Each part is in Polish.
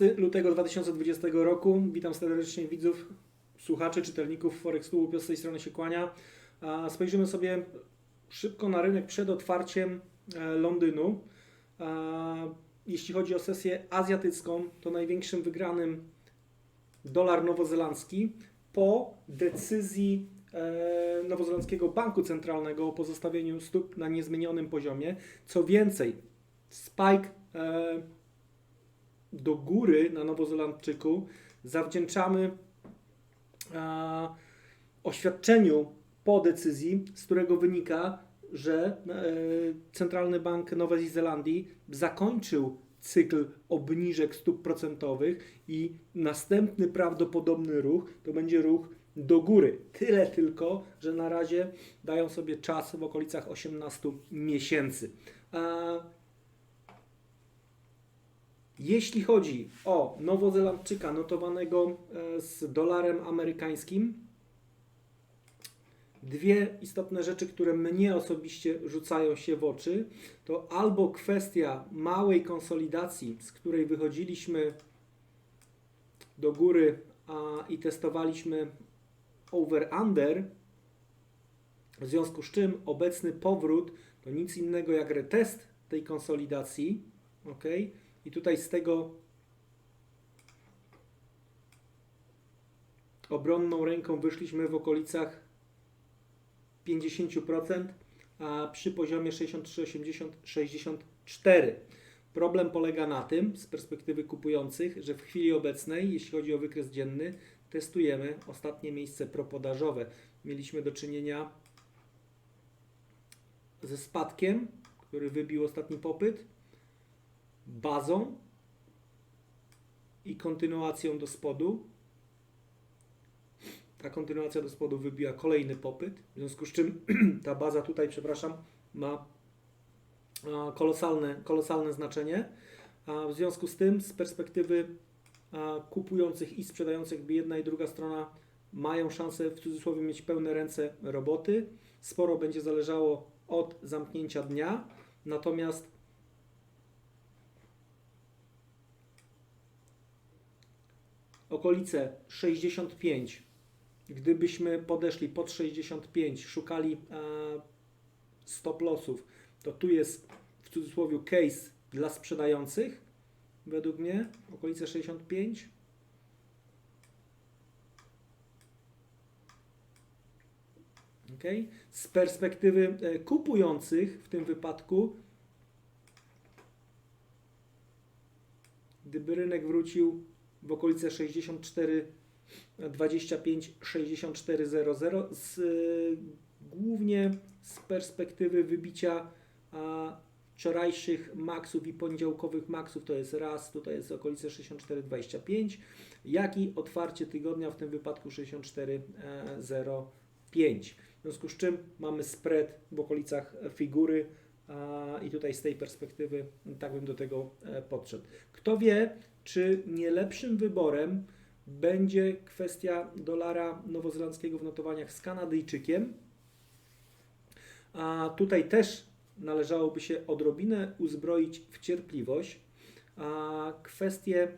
12 lutego 2020 roku. Witam serdecznie widzów, słuchaczy, czytelników Forex. Piotr z tej strony się kłania. Spojrzymy sobie szybko na rynek przed otwarciem e, Londynu. Jeśli chodzi o sesję azjatycką, to największym wygranym dolar nowozelandzki po decyzji e, nowozelandzkiego banku centralnego o pozostawieniu stóp na niezmienionym poziomie. Co więcej, spike e, do góry na Nowozelandczyku zawdzięczamy oświadczeniu po decyzji, z którego wynika, że e, Centralny Bank Nowej Zelandii zakończył cykl obniżek stóp procentowych i następny prawdopodobny ruch to będzie ruch do góry. Tyle tylko, że na razie dają sobie czas w okolicach 18 miesięcy. E, jeśli chodzi o Nowozelandczyka notowanego e, z dolarem amerykańskim, dwie istotne rzeczy, które mnie osobiście rzucają się w oczy, to albo kwestia małej konsolidacji, z której wychodziliśmy do góry a, i testowaliśmy over-under, w związku z czym obecny powrót to nic innego jak retest tej konsolidacji. ok? I tutaj z tego obronną ręką wyszliśmy w okolicach 50%, a przy poziomie 63-80-64. Problem polega na tym, z perspektywy kupujących, że w chwili obecnej, jeśli chodzi o wykres dzienny, testujemy ostatnie miejsce propodażowe. Mieliśmy do czynienia ze spadkiem, który wybił ostatni popyt, bazą i kontynuacją do spodu. Ta kontynuacja do spodu wybiła kolejny popyt, w związku z czym ta baza tutaj, przepraszam, ma kolosalne, kolosalne znaczenie. W związku z tym, z perspektywy kupujących i sprzedających, jedna i druga strona mają szansę w cudzysłowie mieć pełne ręce roboty. Sporo będzie zależało od zamknięcia dnia, natomiast okolice 65, gdybyśmy podeszli pod 65, szukali e, stop lossów, to tu jest w cudzysłowie case dla sprzedających, według mnie, okolice 65. Okay. Z perspektywy e, kupujących w tym wypadku, gdyby rynek wrócił w okolice 64 25 64 00 z, y, głównie z perspektywy wybicia a, wczorajszych maksów i poniedziałkowych maksów to jest raz, tutaj jest okolice 64 25 jak i otwarcie tygodnia w tym wypadku 64 05 w związku z czym mamy spread w okolicach figury i tutaj z tej perspektywy tak bym do tego e, podszedł. Kto wie, czy nie lepszym wyborem będzie kwestia dolara nowozelandzkiego w notowaniach z Kanadyjczykiem. A tutaj też należałoby się odrobinę uzbroić w cierpliwość. A kwestie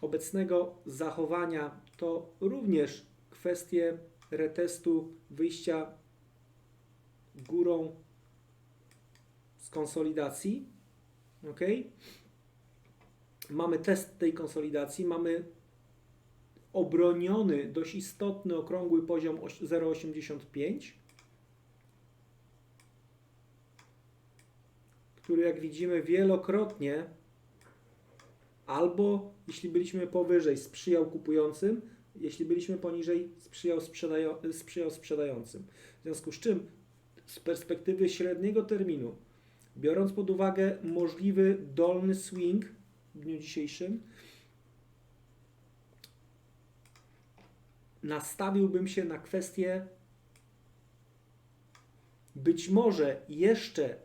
obecnego zachowania to również kwestie retestu wyjścia górą z konsolidacji. ok? Mamy test tej konsolidacji, mamy obroniony, dość istotny, okrągły poziom 0,85, który jak widzimy wielokrotnie albo jeśli byliśmy powyżej sprzyjał kupującym, jeśli byliśmy poniżej sprzyjał, sprzyjał sprzedającym. W związku z czym z perspektywy średniego terminu, biorąc pod uwagę możliwy dolny swing w dniu dzisiejszym, nastawiłbym się na kwestię być może jeszcze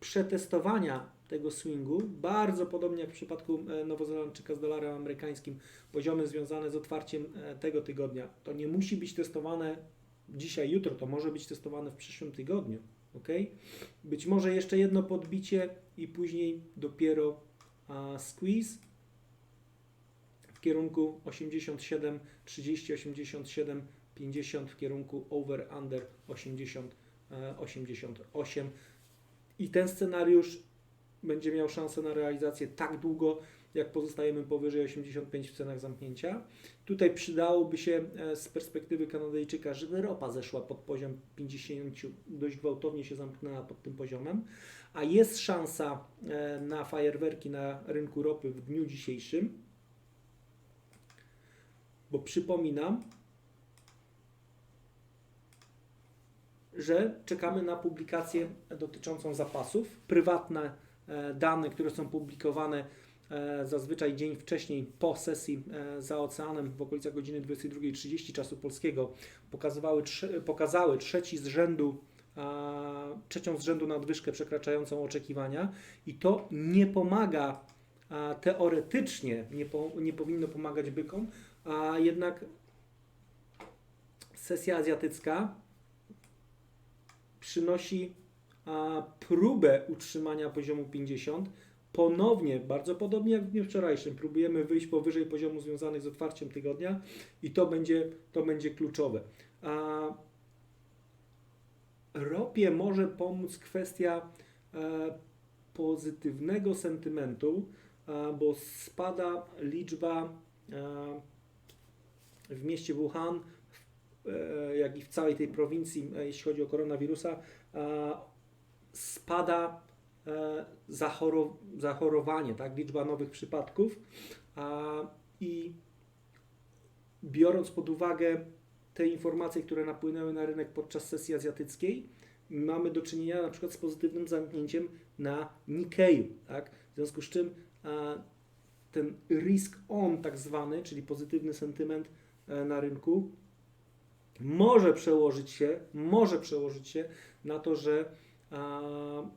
przetestowania tego swingu, bardzo podobnie jak w przypadku e, Nowozelandczyka z dolarem amerykańskim, poziomy związane z otwarciem e, tego tygodnia. To nie musi być testowane dzisiaj, jutro, to może być testowane w przyszłym tygodniu. Ok? Być może jeszcze jedno podbicie i później dopiero a squeeze w kierunku 87, 30, 87, 50 w kierunku over, under 80, e, 88. I ten scenariusz będzie miał szansę na realizację tak długo, jak pozostajemy powyżej 85 w cenach zamknięcia. Tutaj przydałoby się e, z perspektywy Kanadyjczyka, żeby ropa zeszła pod poziom 50, dość gwałtownie się zamknęła pod tym poziomem, a jest szansa e, na fajerwerki na rynku ropy w dniu dzisiejszym, bo przypominam, że czekamy na publikację dotyczącą zapasów. Prywatne e, dane, które są publikowane zazwyczaj dzień wcześniej po sesji e, za oceanem w okolicach godziny 22.30 czasu polskiego pokazywały, pokazały trzeci z rzędu, trzecią z rzędu nadwyżkę przekraczającą oczekiwania i to nie pomaga teoretycznie, nie, po, nie powinno pomagać bykom, a jednak sesja azjatycka przynosi próbę utrzymania poziomu 50. Ponownie, bardzo podobnie jak w dniu wczorajszym, próbujemy wyjść powyżej poziomu związanych z otwarciem tygodnia i to będzie, to będzie kluczowe. A, ropie może pomóc kwestia e, pozytywnego sentymentu, bo spada liczba e, w mieście Wuhan, e, jak i w całej tej prowincji, jeśli chodzi o koronawirusa, spada e, zachoro, zachorowanie, tak, liczba nowych przypadków a, i biorąc pod uwagę te informacje, które napłynęły na rynek podczas sesji azjatyckiej, mamy do czynienia na przykład z pozytywnym zamknięciem na Nikkeiu, tak? W związku z czym ten risk on tak zwany, czyli pozytywny sentyment e, na rynku może przełożyć się, może przełożyć się na to, że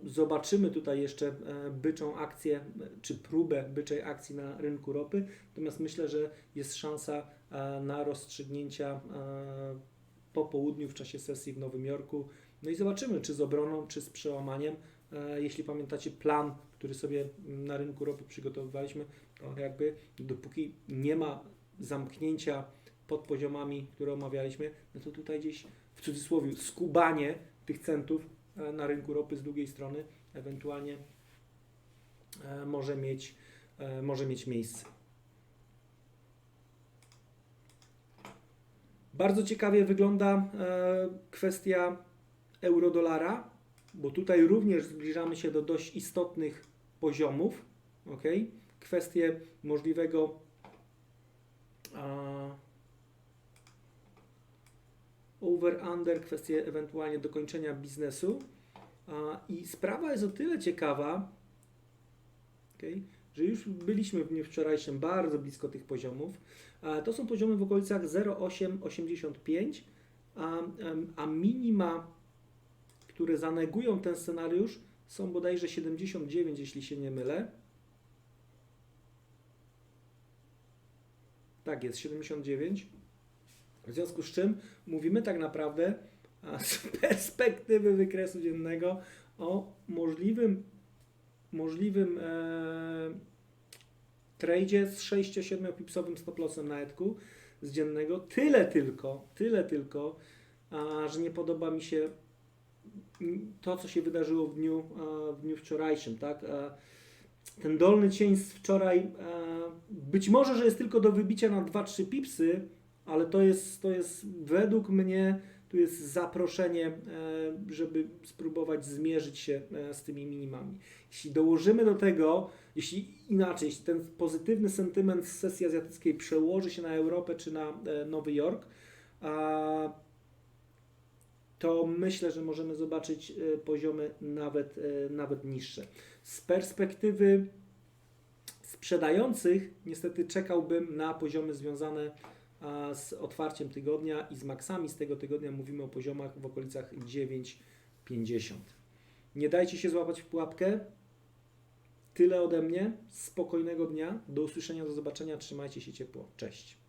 zobaczymy tutaj jeszcze e, byczą akcję, czy próbę byczej akcji na rynku ropy, natomiast myślę, że jest szansa e, na rozstrzygnięcia e, po południu w czasie sesji w Nowym Jorku. No i zobaczymy, czy z obroną, czy z przełamaniem. Jeśli pamiętacie plan, który sobie na rynku ropy przygotowywaliśmy, to jakby dopóki nie ma zamknięcia pod poziomami, które omawialiśmy, no to tutaj gdzieś w cudzysłowie skubanie tych centów na rynku ropy z drugiej strony ewentualnie e, może mieć, e, może mieć miejsce. Bardzo ciekawie wygląda e, kwestia euro-dolara, bo tutaj również zbliżamy się do dość istotnych poziomów. ok? Kwestie możliwego over-under, kwestie ewentualnie dokończenia biznesu. I sprawa jest o tyle ciekawa, okej, że już byliśmy w dniu wczorajszym bardzo blisko tych poziomów. To są poziomy w okolicach 0,885, a, a minima, które zanegują ten scenariusz, są bodajże 79, jeśli się nie mylę. Tak jest, 79. W związku z czym mówimy tak naprawdę a, z perspektywy wykresu dziennego o możliwym, możliwym e, tradzie z 6-7 pipsowym stop lossem na etku z dziennego. Tyle tylko, tyle tylko, a, że nie podoba mi się to, co się wydarzyło w dniu, a, w dniu wczorajszym, tak? A, ten dolny cień z wczoraj, e, być może, że jest tylko do wybicia na 2-3 pipsy, ale to jest, to jest według mnie, tu jest zaproszenie, e, żeby spróbować zmierzyć się e, z tymi minimami. Jeśli dołożymy do tego, jeśli inaczej, jeśli ten pozytywny sentyment z sesji azjatyckiej przełoży się na Europę czy na e, Nowy Jork, to myślę, że możemy zobaczyć poziomy nawet, nawet niższe. Z perspektywy sprzedających, niestety czekałbym na poziomy związane a, z otwarciem tygodnia i z maksami z tego tygodnia mówimy o poziomach w okolicach 9,50. Nie dajcie się złapać w pułapkę. Tyle ode mnie. Spokojnego dnia. Do usłyszenia, do zobaczenia. Trzymajcie się ciepło. Cześć.